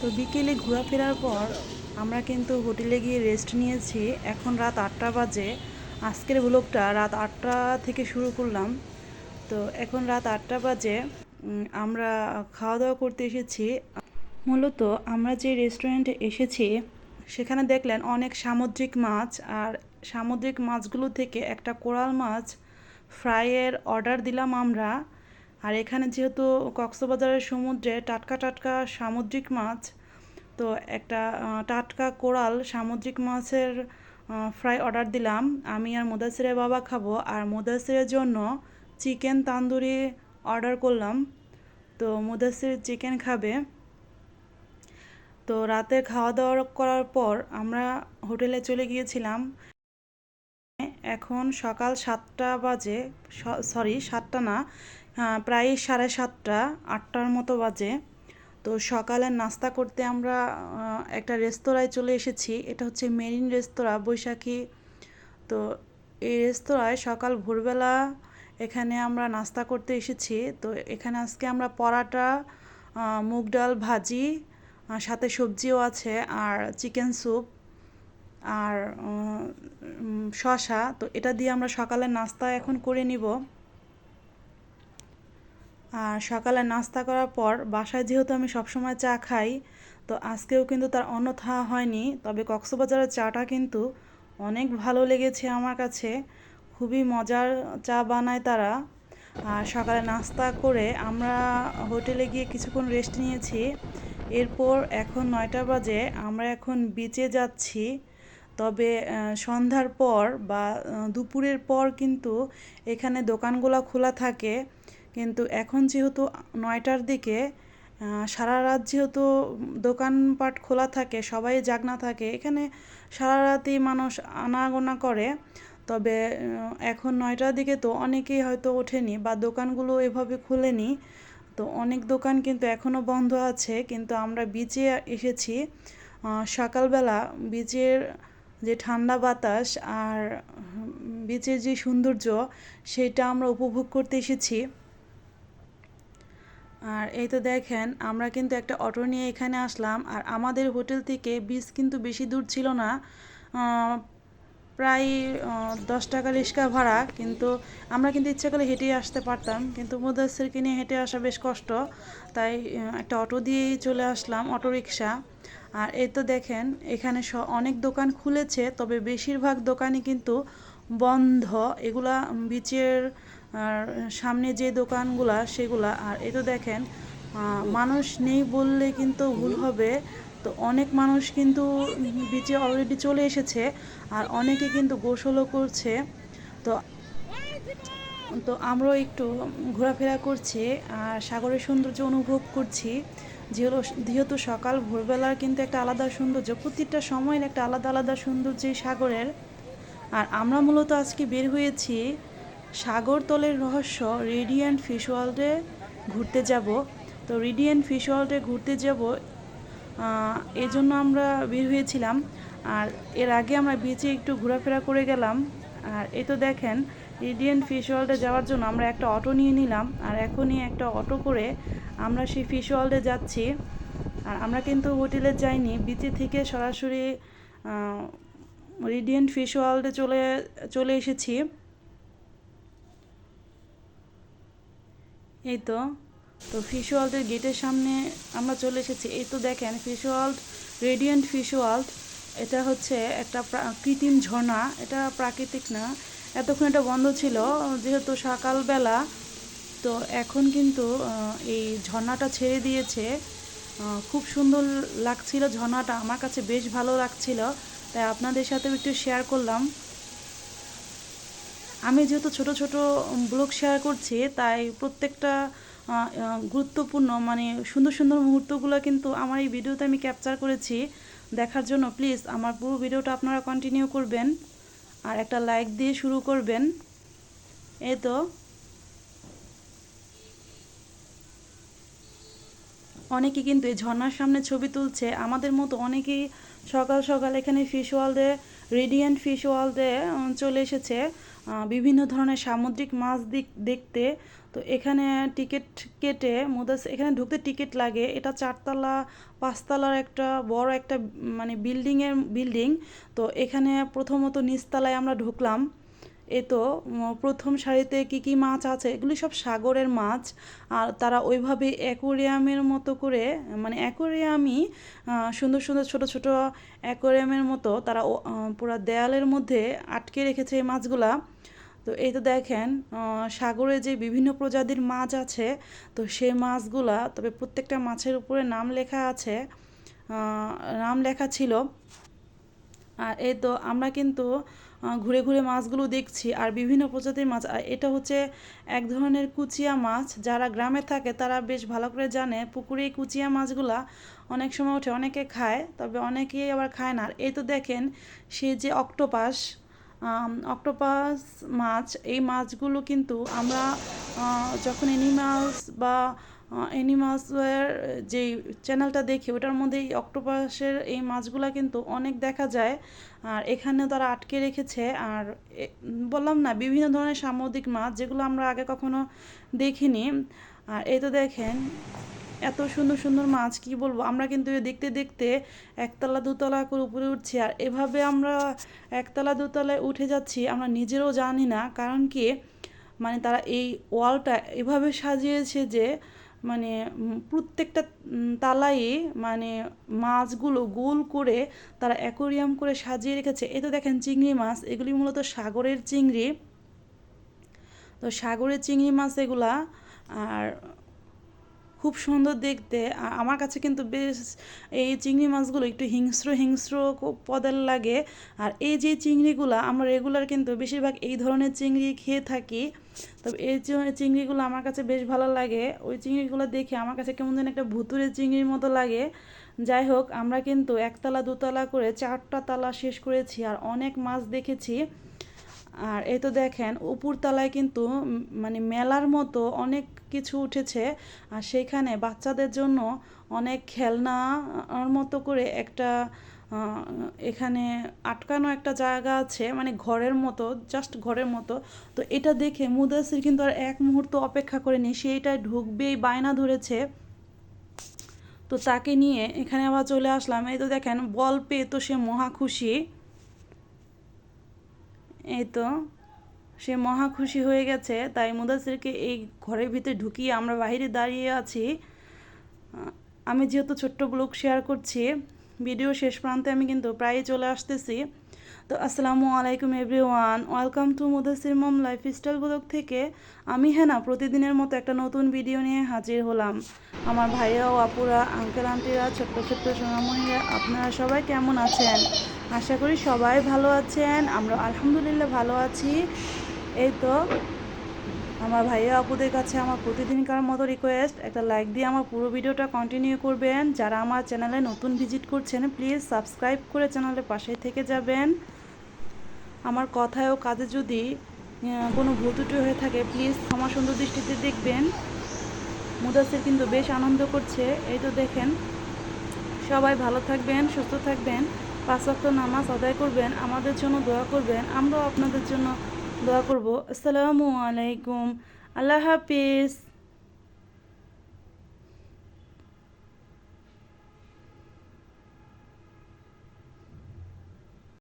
তো বিকেলে ঘোরাফেরার পর আমরা কিন্তু হোটেলে গিয়ে রেস্ট নিয়েছি। এখন রাত আটটা বাজে। আজকের ব্লগটা রাত আটটা থেকে শুরু করলাম। তো এখন রাত আটটা বাজে। আমরা খাওয়া দাওয়া করতে এসেছি। মূলত আমরা যে রেস্টুরেন্টে এসেছি, সেখানে দেখলেন অনেক সামুদ্রিক মাছ। আর সামুদ্রিক মাছগুলো থেকে একটা কোরাল মাছ ফ্রাইয়ের অর্ডার দিলাম আমরা। আর এখানে যেহেতু কক্সবাজারের সমুদ্রে টাটকা টাটকা সামুদ্রিক মাছ, তো একটা টাটকা কোরাল সামুদ্রিক মাছের ফ্রাই অর্ডার দিলাম। আমি আর মুদাসিরের বাবা খাব। আর মুদাসিরের জন্য চিকেন তান্দুরি অর্ডার করলাম। তো মুদাসির চিকেন খাবে। তো রাতে খাওয়া দাওয়া করার পর আমরা হোটেলে চলে গিয়েছিলাম। এখন সকাল সাতটা বাজে সরি সাতটা না প্রায় সাড়ে সাতটা, আটটার মতো বাজে। তো সকালে নাস্তা করতে আমরা একটা রেস্তোরাঁয় চলে এসেছি। এটা হচ্ছে মেরিন রেস্তোরাঁ, বৈশাখী। তো এই রেস্তোরাঁয় সকাল ভোরবেলা এখানে আমরা নাস্তা করতে এসেছি। তো এখানে আজকে আমরা পরাটা মুগ ডাল ভাজি সাথে সবজিও আছে, আর চিকেন স্যুপ, আর শসা। তো এটা দিয়ে আমরা সকালে নাস্তা এখন করে নিব। আর সকালে নাস্তা করার পর বাসায় যেহেতু আমি সবসময় চা খাই, তো আজকেও কিন্তু তার অন্যথা হয়নি। তবে কক্সবাজারের চাটা কিন্তু অনেক ভালো লেগেছে আমার কাছে। খুবই মজার চা বানায় তারা। আর সকালে নাস্তা করে আমরা হোটেলে গিয়ে কিছুক্ষণ রেস্ট নিয়েছি। এরপর এখন নয়টা বাজে, আমরা এখন বিচে যাচ্ছি। তবে সন্ধ্যার পর বা দুপুরের পর কিন্তু এখানে দোকানগুলো খোলা থাকে। কিন্তু এখন যেহেতু নয়টার দিকে সারা রাত যেহেতু দোকানপাট খোলা থাকে, সবাই জাগনা থাকে, এখানে সারা রাতই মানুষ আনাগোনা করে। তবে এখন নয়টার দিকে তো অনেকেই হয়তো ওঠেনি বা দোকানগুলো এভাবে খুলেনি। তো অনেক দোকান কিন্তু এখনও বন্ধ আছে, কিন্তু আমরা বিচে এসেছি। সকালবেলা বিচের যে ঠান্ডা বাতাস আর বিচের যে সৌন্দর্য, সেটা আমরা উপভোগ করতে এসেছি। আর এই তো দেখেন, আমরা কিন্তু একটা অটো নিয়ে এখানে আসলাম, আর আমাদের হোটেল থেকে বিচ কিন্তু বেশি দূর ছিল না। প্রায় দশ টাকা রিক্সা ভাড়া, কিন্তু আমরা কিন্তু ইচ্ছা করলে হেঁটেই আসতে পারতাম, কিন্তু মুদাসিরকে নিয়ে হেঁটে আসা বেশ কষ্ট, তাই একটা অটো দিয়েই চলে আসলাম, অটো রিক্সা। আর এই তো দেখেন, এখানে অনেক দোকান খুলেছে, তবে বেশিরভাগ দোকানই কিন্তু বন্ধ, এগুলা বিচের আর সামনে যে দোকানগুলা, সেগুলা, আর এই তো দেখেন মানুষ নেই বললে কিন্তু ভুল হবে। তো অনেক মানুষ কিন্তু বিচে অলরেডি চলে এসেছে, আর অনেকে কিন্তু গোসলও করছে। তো তো আমরাও একটু ঘোরাফেরা করছি, আর সাগরের সৌন্দর্য অনুভব করছি। যেহেতু যেহেতু সকাল, ভোরবেলার কিন্তু একটা আলাদা সৌন্দর্য প্রতিটা সময়ের একটা আলাদা আলাদা সৌন্দর্য সাগরের। আর আমরা মূলত আজকে বের হয়েছি সাগরতলের রহস্য রেডিয়েন্ট ফিশ ওয়ার্ল্ডে ঘুরতে যাব। তো রেডিয়েন্ট ফিশ ওয়ার্ল্ডে ঘুরতে যাব এই জন্য আমরা বের হয়েছিলাম। আর এর আগে আমরা বিচে একটু ঘোরাফেরা করে গেলাম। আর এই তো দেখেন রেডিয়েন্ট ফিশ ওয়ার্ল্ডে যাওয়ার জন্য আমরা একটা অটো নিয়ে নিলাম। আর এখনই একটা অটো করে আমরা সেই ফিশ ওয়ার্ল্ডে যাচ্ছি। আর আমরা কিন্তু হোটেলে যাইনি বিচে থেকে সরাসরি রেডিয়েন্ট ফিশ ওয়ার্ল্ডে চলে চলে এসেছি। এই তো তো ফিশ ওয়ার্ল্ডের গেটের সামনে আমরা চলে এসেছি। এই তো দেখেন fish world radiant fish world এটা হচ্ছে একটা কৃত্রিম ঝর্ণা। এটা প্রাকৃতিক না, এতক্ষণ এটা বন্ধ ছিল, যেহেতু সকালবেলা, তো এখন কিন্তু এই ঝর্ণাটা ছেড়ে দিয়েছে। খুব সুন্দর লাগছিল ঝর্ণাটা, আমার কাছে বেশ ভালো লাগছিল। তাই আপনাদের সাথেও একটু শেয়ার করলাম। আমি যেহেতু ছোট ছোট ব্লগ শেয়ার করছি, তাই প্রত্যেকটা গুরুত্বপূর্ণ মানে সুন্দর সুন্দর মুহূর্তগুলো কিন্তু আমার এই ভিডিওতে আমি ক্যাপচার করেছি। দেখার জন্য প্লিজ আমার পুরো ভিডিওটা আপনারা কন্টিনিউ করবেন আর একটা লাইক দিয়ে শুরু করবেন। এই তো। অনেকে কিন্তু এই ঝর্ণার সামনে ছবি তুলছে। আমাদের মতো অনেকেই সকাল সকাল এখানে ফিশ ওয়ার্ল্ডে রেডিয়েন্ট ফিশ ওয়ার্ল্ডে চলে এসেছে। বিভিন্ন ধরনের সামুদ্রিক মাছ দিক, দেখতে। তো এখানে টিকিট কেটে মুদাস, এখানে ঢুকতে টিকিট লাগে। এটা চারতলা, পাঁচতলার একটা বড় একটা মানে বিল্ডিংয়ের, বিল্ডিং। তো এখানে প্রথমত নিচতলায় আমরা ঢুকলাম। এ তো প্রথম সারিতে কি কি মাছ আছে? এগুলি সব সাগরের মাছ। আর তারা ওইভাবে অ্যাকোরিয়ামের মতো করে মানে অ্যাকোরিয়ামই সুন্দর সুন্দর ছোট ছোট অ্যাকোরিয়ামের মতো তারা পুরা দেয়ালের মধ্যে আটকে রেখেছে এই মাছগুলা। তো এই তো দেখেন সাগরে যে বিভিন্ন প্রজাতির মাছ আছে, তো সেই মাছগুলা, তবে প্রত্যেকটা মাছের উপরে নাম লেখা আছে নাম লেখা ছিল আর এই তো আমরা কিন্তু ঘুরে ঘুরে মাছগুলো দেখছি আর বিভিন্ন প্রজাতির মাছ। আর এটা হচ্ছে এক ধরনের কুচিয়া মাছ। যারা গ্রামে থাকে তারা বেশ ভালো করে জানে। পুকুরে কুচিয়া মাছগুলা অনেক সময় ওঠে, অনেকে খায়, তবে অনেকেই আবার খায় না। আর এই তো দেখেন, সে যে অক্টোপাস অক্টোপাস মাছ, এই মাছগুলো কিন্তু আমরা যখন অ্যানিমালস বা অ্যানিমালসের যে চ্যানেলটা দেখি, ওটার মধ্যে এই অক্টোপাসের এই মাছগুলা কিন্তু অনেক দেখা যায়। আর এখানে তারা আটকে রেখেছে। আর বললাম না, বিভিন্ন ধরনের সামুদ্রিক মাছ, যেগুলো আমরা আগে কখনো দেখিনি। আর এই তো দেখেন, এত সুন্দর সুন্দর মাছ, কি বলব? আমরা কিন্তু দেখতে দেখতে একতলা, দুতলা করে উপরে উঠছি। আর এভাবে আমরা একতলা, দুতলায় উঠে যাচ্ছি, আমরা নিজেরও জানি না। কারণ কি? মানে তারা এই ওয়ালটা এভাবে সাজিয়েছে যে মানে প্রত্যেকটা তালায়ে মানে মাছগুলো গোল করে তারা অ্যাকোরিয়াম করে সাজিয়ে রেখেছে। এ তো দেখেন চিংড়ি মাছ, এগুলি মূলত সাগরের চিংড়ি। তো সাগরের চিংড়ি মাছ এগুলা, আর খুব সুন্দর দেখতে। আমার কাছে কিন্তু বেশ এই চিংড়ি মাছগুলো একটু হিংস্র হিংস্র পদের লাগে। আর এই যে চিংড়িগুলো, আমরা রেগুলার কিন্তু বেশিরভাগ এই ধরনের চিংড়ি খেয়ে থাকি। তবে এই চিংড়িগুলো আমার কাছে বেশ ভালো লাগে। ওই চিংড়িগুলো দেখে আমার কাছে কেমন যেন একটা ভুতুরে চিংড়ির মতো লাগে। যাই হোক, আমরা কিন্তু একতলা, দুতলা করে চারটা তালা শেষ করেছি। আর অনেক মাছ দেখেছি। আর এই তো দেখেন, উপরতলায় কিন্তু মানে মেলার মতো অনেক কিছু উঠেছে। আর সেইখানে বাচ্চাদের জন্য অনেক খেলনা আর মতো করে একটা এখানে আটকানো একটা জায়গা আছে মানে ঘরের মতো জাস্ট ঘরের মতো। তো এটা দেখে মুদাসির কিন্তু আর এক মুহূর্ত অপেক্ষা করেনি, সে এটায় ঢুকবেই, বায়না ধরেছে। তো তাকে নিয়ে এখানে আবার চলে আসলাম। এই তো দেখেন, বল পেয়ে তো সে মহা খুশি। এই তো, সে মহা খুশি হয়ে গেছে। তাই মুদাসিরকে এই ঘরের ভিতরে ঢুকিয়ে আমরা বাহিরে দাঁড়িয়ে আছি। আমি যেহেতু ছোট্ট ব্লগ শেয়ার করছি, ভিডিও শেষ প্রান্তে আমি কিন্তু প্রায় চলে আসতেছি। তো আসসালামু আলাইকুম everyone, welcome to Mudasir mom lifestyle blog থেকে। আমি হ্যাঁ না প্রতিদিনের মতো একটা নতুন ভিডিও নিয়ে হাজির হলাম। আমার ভাইয়া ও আপুরা, আঙ্কেল আন্টিরা, ছোট্ট ছোট্ট সোনামণিরা, আপনারা সবাই কেমন আছেন? আশা করি সবাই ভালো আছেন আমরা আলহামদুলিল্লাহ ভালো আছি। এই তো, আমার ভাইয়া আপুদের কাছে আমার প্রতিদিনকার মতো রিকোয়েস্ট একটা লাইক দিয়ে আমার পুরো ভিডিওটা কন্টিনিউ করবেন। যারা আমার চ্যানেলে নতুন ভিজিট করছেন প্লিজ সাবস্ক্রাইব করে চ্যানেলের পাশে থেকে যাবেন। আমার কথায় ও কাজে যদি কোনো ভুল ত্রুটি হয়ে থাকে প্লিজ ক্ষমা সুন্দর দৃষ্টিতে দেখবেন। মুদাসির কিন্তু বেশ আনন্দ করছে। এই তো দেখেন, সবাই ভালো থাকবেন, সুস্থ থাকবেন। পাঁচ ওয়াক্ত নামাজ আদায় করবেন, আমাদের জন্য দোয়া করবেন। আমরাও আপনাদের জন্য দোয়া করব। আসসালামু আলাইকুম। আল্লাহ হাফিজ।